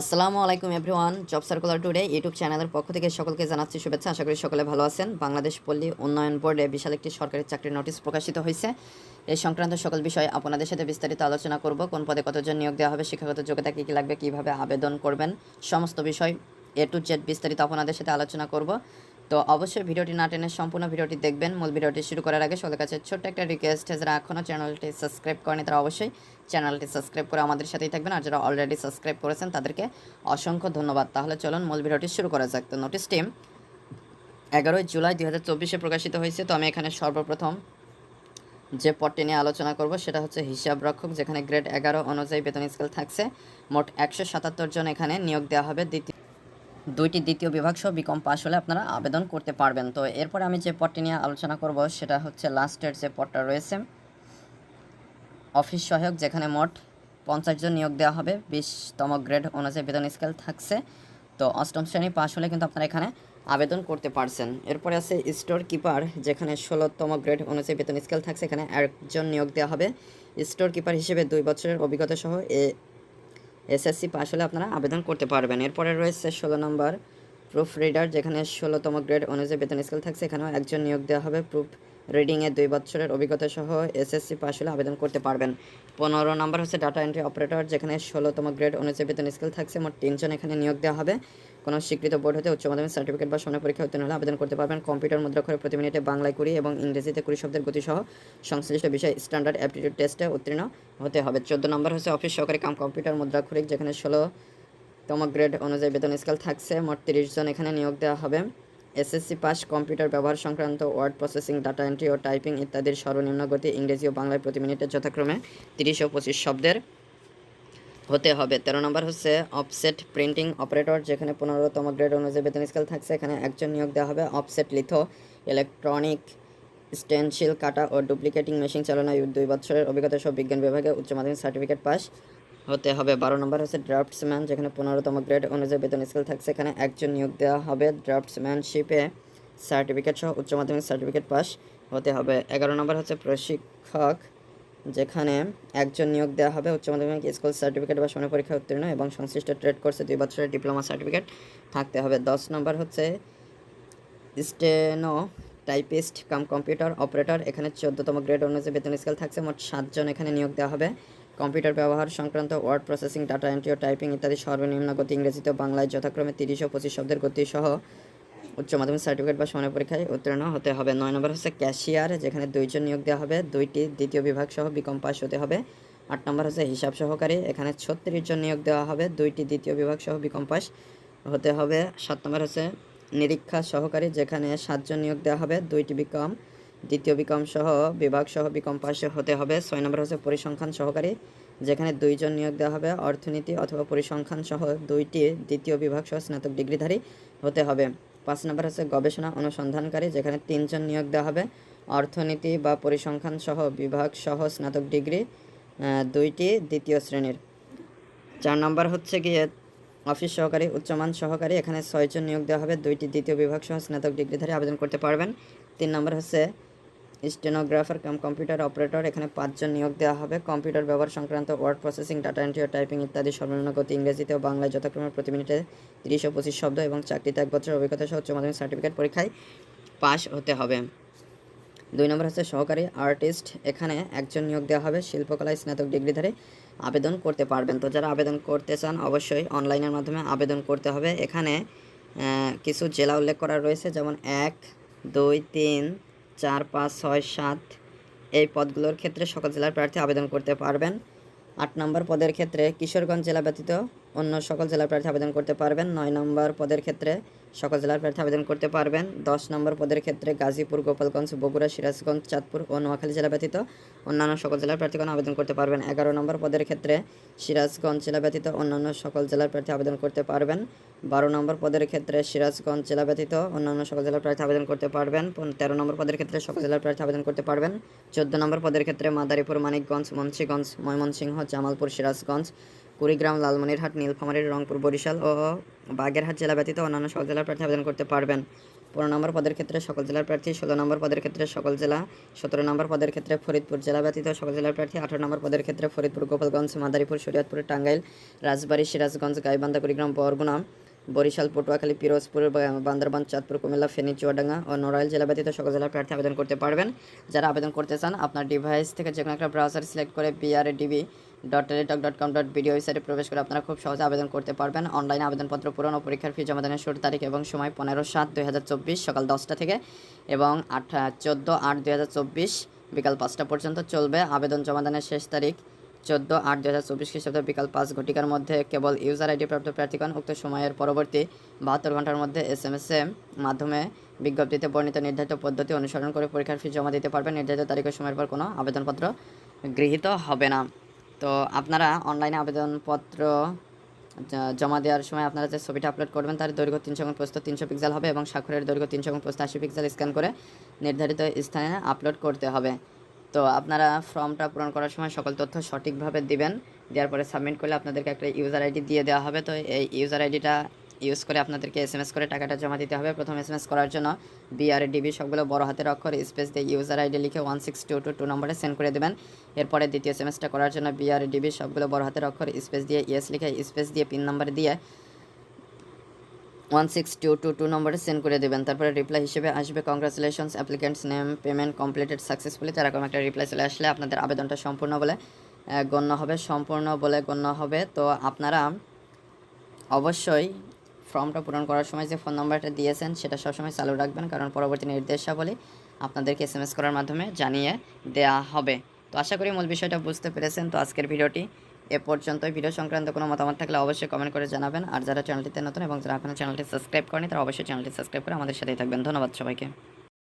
আসসালামু আলাইকুম everyone, job circular today YouTube চ্যানেলের পক্ষ থেকে সকলকে জানাচ্ছি শুভেচ্ছা। আশা করি সকলে ভালো আছেন। বাংলাদেশ পল্লী উন্নয়ন বোর্ডে বিশাল একটি সরকারি চাকরির নোটিশ প্রকাশিত হয়েছে। এই সংক্রান্ত সকল বিষয়ে আপনাদের সাথে বিস্তারিত আলোচনা করব। কোন পদে কতজন নিয়োগ দেওয়া হবে, শিক্ষাগত যোগ্যতা কী কী লাগবে, কীভাবে আবেদন করবেন, সমস্ত বিষয় এ টু জেড বিস্তারিত আপনাদের সাথে আলোচনা করব। তো অবশ্যই ভিডিওটি না টেনে সম্পূর্ণ ভিডিওটি দেখবেন। মূল ভিডিওটি শুরু করার আগে সকলের কাছে ছোট্ট একটা রিকোয়েস্ট যারা এখনও চ্যানেলটি সাবস্ক্রাইব করেনি তারা অবশ্যই চ্যানেলটি সাবস্ক্রাইব করে আমাদের সাথেই থাকবেন। আর যারা অলরেডি সাবস্ক্রাইব করেছেন, তাদেরকে অসংখ্য ধন্যবাদ। তাহলে চলুন মূল ভিডিওটি শুরু করা যাক। তো নোটিশটি এগারোই জুলাই দুই হাজার চব্বিশে প্রকাশিত হয়েছে। তো আমি এখানে সর্বপ্রথম যে পদটি নিয়ে আলোচনা করব, সেটা হচ্ছে হিসাব রক্ষক, যেখানে গ্রেড এগারো অনুযায়ী বেতন স্কেল থাকছে। মোট একশো সাতাত্তর জন এখানে নিয়োগ দেওয়া হবে। দ্বিতীয় দুইটি দ্বিতীয় বিভাগ সহ বিকম পাস হলে আপনারা আবেদন করতে পারবেন। তো এরপরে আমি যে পদটি নিয়ে আলোচনা করব, সেটা হচ্ছে লাস্টের যে পদটা রয়েছে অফিস সহায়ক, যেখানে মোট পঞ্চাশ জন নিয়োগ দেওয়া হবে, বিশতম গ্রেড অনুযায়ী বেতন স্কেল থাকছে। তো অষ্টম শ্রেণি পাস হলে কিন্তু আপনারা এখানে আবেদন করতে পারছেন। এরপরে আছে স্টোর কিপার যেখানে ষোলোতম গ্রেড অনুযায়ী বেতন স্কেল থাকছে, এখানে একজন নিয়োগ দেওয়া হবে। স্টোর কিপার হিসেবে দুই বছরের অভিজ্ঞতা সহ এ এসএসসি পাস হলে আপনারা আবেদন করতে পারবেন। এরপরে রয়েছে ষোলো নম্বর প্রুফ রিডার যেখানে ষোলোতম গ্রেড অনুযায়ী বেতন স্কেল থাকছে। এখানেও একজন নিয়োগ দেওয়া হবে। প্রুফ রিডিংয়ে দুই বছরের অভিজ্ঞতা সহ এসএসসি পাস হলে আবেদন করতে পারবেন। পনেরো নম্বর হচ্ছে ডাটা এন্ট্রি অপারেটর যেখানে ষোলোতম গ্রেড অনুযায়ী বেতন স্কেল থাকছে। মোট তিনজন এখানে নিয়োগ দেওয়া হবে। কোনো স্বীকৃত বোর্ড হতে উচ্চ মাধ্যমিক সার্টিফিকেট বা সামনে পরীক্ষা উত্তীর্ণ হলে আবেদন করতে পারবেন। কম্পিউটার মুদ্রাক্ষরে প্রতি মিনিটে বাংলায় কুড়ি এবং ইংরেজিতে কুড়ি শব্দের গতি সহ সংশ্লিষ্ট বিষয় স্ট্যান্ডার্ড অ্যাপটিটিউড টেস্টে উত্তীর্ণ হতে হবে। চোদ্দ নম্বর হচ্ছে অফিস সহকারী কাম কম্পিউটার মুদ্রাক্ষরিক, যেখানে ষোলো তম গ্রেড অনুযায়ী বেতন স্কেল থাকছে। মোট তিরিশ জন এখানে নিয়োগ দেওয়া হবে। এসএসসি পাস, কম্পিউটার ব্যবহার সংক্রান্ত, ওয়ার্ড প্রসেসিং, ডাটা এন্ট্রি ও টাইপিং ইত্যাদির সর্বনিম্ন গতি ইংরেজি ও বাংলায় প্রতি মিনিটে যথাক্রমে তিরিশ ও পঁচিশ শব্দের হতে হবে। তেরো নম্বর হচ্ছে অফসেট প্রিন্টিং অপারেটর যেখানে পনেরোতম গ্রেড অনুযায়ী বেতন স্কেল থাকছে। এখানে একজন নিয়োগ দেওয়া হবে। অফসেট লিথো ইলেকট্রনিক স্টেনশিল কাটা ও ডুপ্লিকেটিং মেশিন চালনায় দুই বছরের অভিজ্ঞতা সহ বিজ্ঞান বিভাগে উচ্চ মাধ্যমিক সার্টিফিকেট পাস হতে হবে। বারো নম্বর হচ্ছে ড্রাফটসম্যান যেখানে পনেরোতম গ্রেড অনুযায়ী বেতন স্কেল থাকছে। এখানে একজন নিয়োগ দেওয়া হবে। ড্রাফটসম্যানশিপে সার্টিফিকেট সহ উচ্চ মাধ্যমিক সার্টিফিকেট পাস হতে হবে। এগারো নম্বর হচ্ছে প্রশিক্ষক যেখানে একজন নিয়োগ দেওয়া হবে উচ্চ মাধ্যমিক স্কুল সার্টিফিকেট বা সময় পরীক্ষা উত্তীর্ণ এবং সংশ্লিষ্ট ট্রেড কোর্সে দুই বছরের ডিপ্লোমা সার্টিফিকেট থাকতে হবে। দশ নম্বর হচ্ছে steno typist cum computer operator. এখানে চোদ্দতম গ্রেড অনুযায়ী বেতন স্কেল থাকছে। মোট সাতজন এখানে নিয়োগ দেওয়া হবে। কম্পিউটার ব্যবহার সংক্রান্ত ওয়ার্ড প্রসেসিং, ডাটা এন্ট্রি ও টাইপিং ইত্যাদি সর্বনিম্ন গতি, ইংরেজিতে বাংলায় যথাক্রমে তিরিশ ও পঁচিশ শব্দের গতি সহ উচ্চ মাধ্যমিক সার্টিফিকেট বা সমানের পরীক্ষায় উত্তীর্ণ হতে হবে। নয় নম্বর হচ্ছে ক্যাশিয়ার যেখানে দুইজন নিয়োগ দেওয়া হবে। দুইটি দ্বিতীয় বিভাগ সহ বিকম পাস হতে হবে। আট নম্বর হচ্ছে হিসাব সহকারী, এখানে ছত্রিশ জন নিয়োগ দেওয়া হবে। দুইটি দ্বিতীয় বিভাগ সহ বিকম পাস হতে হবে। সাত নম্বর হচ্ছে নিরীক্ষা সহকারী, যেখানে সাতজন নিয়োগ দেওয়া হবে। দুইটি বিকম দ্বিতীয় বিকম সহ বিভাগ সহ বিকম পাস হতে হবে। ছয় নম্বর হচ্ছে পরিসংখ্যান সহকারী, যেখানে দুইজন নিয়োগ দেওয়া হবে। অর্থনীতি অথবা পরিসংখ্যান সহ দুইটি দ্বিতীয় বিভাগ সহ স্নাতক ডিগ্রিধারী হতে হবে। পাঁচ নম্বর হচ্ছে গবেষণা অনুসন্ধানকারী, যেখানে তিনজন নিয়োগ দেওয়া হবে। অর্থনীতি বা পরিসংখ্যান সহ বিভাগ সহ স্নাতক ডিগ্রি দুইটি দ্বিতীয় শ্রেণির। চার নম্বর হচ্ছে গিয়ে অফিস সহকারী, উচ্চমান সহকারী, এখানে ছয়জন নিয়োগ দেওয়া হবে। দুইটি দ্বিতীয় বিভাগ সহ স্নাতক ডিগ্রিধারী আবেদন করতে পারবেন। তিন নম্বর হচ্ছে স্টেনোগ্রাফার কাম, কম্পিউটার অপারেটর, এখানে পাঁচজন নিয়োগ দেওয়া হবে। কম্পিউটার ব্যবহার সংক্রান্ত ওয়ার্ড প্রসেসিং, ডাটা এন্ট্রি ও টাইপিং ইত্যাদি সর্বনিম্ন গতি ইংরেজিতে ও বাংলায় যথাক্রমে প্রতি মিনিটে তিরিশ ও পঁচিশ শব্দ এবং চাকরিতে এক বছর অভিজ্ঞতা সহ উচ্চ মাধ্যমিক সার্টিফিকেট পরীক্ষায় পাস হতে হবে। দুই নম্বর হচ্ছে সহকারী আর্টিস্ট, এখানে একজন নিয়োগ দেওয়া হবে। শিল্পকলায় স্নাতক ডিগ্রিধারী আবেদন করতে পারবেন। তো যারা আবেদন করতে চান, অবশ্যই অনলাইনের মাধ্যমে আবেদন করতে হবে। এখানে কিছু জেলা উল্লেখ করা রয়েছে, যেমন এক, দুই, তিন চার, পাঁচ, ছয়, সাত এই পদগুলোর ক্ষেত্রে সকল জেলার প্রার্থী আবেদন করতে পারবেন। আট নম্বর পদের ক্ষেত্রে কিশোরগঞ্জ জেলা ব্যতীত অন্য সকল জেলার প্রার্থী আবেদন করতে পারবেন। নয় নম্বর পদের ক্ষেত্রে সকল জেলার প্রার্থী আবেদন করতে পারবেন। দশ নম্বর পদের ক্ষেত্রে গাজীপুর, গোপালগঞ্জ, বগুড়া, সিরাজগঞ্জ, চাঁদপুর ও নোয়াখালী জেলা ব্যতীত অন্যান্য সকল জেলার প্রার্থীগণ আবেদন করতে পারবেন। এগারো নম্বর পদের ক্ষেত্রে সিরাজগঞ্জ জেলা ব্যতীত অন্যান্য সকল জেলার প্রার্থী আবেদন করতে পারবেন। বারো নম্বর পদের ক্ষেত্রে সিরাজগঞ্জ জেলা ব্যতীত অন্যান্য সকল জেলার প্রার্থী আবেদন করতে পারবেন। তেরো নম্বর পদের ক্ষেত্রে সকল জেলার প্রার্থী আবেদন করতে পারবেন। চোদ্দ নম্বর পদের ক্ষেত্রে মাদারীপুর, মানিকগঞ্জ, মুন্সিগঞ্জ, ময়মনসিংহ, জামালপুর, সিরাজগঞ্জ কুড়িগ্রাম, লালমনিরহাট, নীলফামারী, রংপুর, বরিশাল ও বাগেরহাট জেলা ব্যতীত অন্যান্য সকল জেলার প্রার্থী আবেদন করতে পারবেন। পনেরো নম্বর পদের ক্ষেত্রে সকল জেলার প্রার্থী, ষোলো নম্বর পদের ক্ষেত্রে সকল জেলা, সতেরো নম্বর পদের ক্ষেত্রে ফরিদপুর জেলা ব্যতীত সকল জেলার প্রার্থী, আঠারো নম্বর পদের ক্ষেত্রে ফরিদপুর, গোপালগঞ্জ, মাদারীপুর, শরীয়তপুর, টাঙ্গাইল, রাজবাড়ী, সিরাজগঞ্জ, গাইবান্ধা, কুড়িগ্রাম, বরগুনা, বরিশাল, পটুয়াখালী, পিরোজপুর বান্দরবান, চাঁদপুর, কুমিল্লা, ফেনী, চুয়াডাঙ্গা ও নড়াইল জেলা ব্যতীত সকল জেলার প্রার্থী আবেদন করতে পারবেন। যারা আবেদন করতে চান, আপনার ডিভাইস থেকে যে কোনো একটা ব্রাউজার সিলেক্ট করে BRDB dot Teletalk dot com dot BD ওয়েবসাইটে প্রবেশ করে আপনারা খুব সহজে আবেদন করতে পারবেন। অনলাইনে আবেদনপত্র পূরণ ও পরীক্ষার ফি জমা দানের শুরুর তারিখ এবং সময় পনেরো সাত দুই সকাল দশটা থেকে এবং আঠা চোদ্দ আট দুই বিকাল পাঁচটা পর্যন্ত চলবে। আবেদন জমা দানের শেষ তারিখ চোদ্দ আট দু হাজার চব্বিশ খ্রিস্টাব্দ বিকাল পাঁচ ঘটিকার মধ্যে কেবল ইউজার আইডি প্রাপ্ত প্রার্থীগণ উক্ত সময়ের পরবর্তী বাহাত্তর ঘণ্টার মধ্যে এস এম এস মাধ্যমে বিজ্ঞপ্তিতে বর্ণিত নির্ধারিত পদ্ধতি অনুসরণ করে পরীক্ষার ফি জমা দিতে পারবেন। নির্ধারিত তারিখ ও সময়ের পর কোনো আবেদনপত্র গৃহীত হবে না। তো আপনারা অনলাইনে আবেদনপত্র জমা দেওয়ার সময় আপনারা যে ছবিটা আপলোড করবেন তার দৈর্ঘ্য তিনশো এবং পোস্ত তিনশো পিক্সেল হবে এবং স্বাক্ষরের দৈর্ঘ্য তিনশো এবং পোস্ত আশি পিক্সেল স্ক্যান করে নির্ধারিত স্থানে আপলোড করতে হবে। তো আপনারা ফর্মটা পূরণ করার সময় সকল তথ্য সঠিকভাবে দিবেন, দেওয়ার পরে সাবমিট করলে আপনাদেরকে একটা ইউজার আইডি দিয়ে দেওয়া হবে। তো এই ইউজার আইডিটা ইউজ করে আপনাদেরকে এস এম এস করে টাকাটা জমা দিতে হবে। প্রথম এস এম এস করার জন্য বিআরডিবি সবগুলো বড় হাতের অক্ষর, স্পেস দিয়ে ইউজার আইডি লিখে one six two two two নম্বরে সেন্ড করে দেবেন। এরপরে দ্বিতীয় এস এম এসটা করার জন্য বিআরডিবি সবগুলো বড় হাতের অক্ষর, স্পেস দিয়ে ইয়েস লিখে, স্পেস দিয়ে পিন নাম্বার দিয়ে one six two two two নম্বরে সেন্ড করে দেবেন। তারপরে রিপ্লাই হিসেবে আসবে congratulations applicant's name payment completed successfully এরকম একটা রিপ্লাই চলে আসলে আপনাদের আবেদনটা সম্পূর্ণ বলে গণ্য হবে, সম্পূর্ণ বলে গণ্য হবে। তো আপনারা অবশ্যই ফর্মটা পূরণ করার সময় যে ফোন নাম্বারটা দিয়েছেন, সেটা সবসময় চালু রাখবেন, কারণ পরবর্তী নির্দেশাবলী আপনাদেরকে এস এম এস করার মাধ্যমে জানিয়ে দেয়া হবে। তো আশা করি মূল বিষয়টা বুঝতে পেরেছেন। তো আজকের ভিডিওটি এ পর্যন্ত ভিডিও সংক্রান্ত কোনো মতামত থাকলে অবশ্যই কমেন্ট করে জানাবেন। আর যারা চ্যানেলটিতে নতুন এবং যারা আপনার চ্যানেলটি সাবস্ক্রাইব করেনি তারা অবশ্যই চ্যানেলটি সাবস্ক্রাইব করে আমাদের সাথেই থাকবেন। ধন্যবাদ সবাইকে।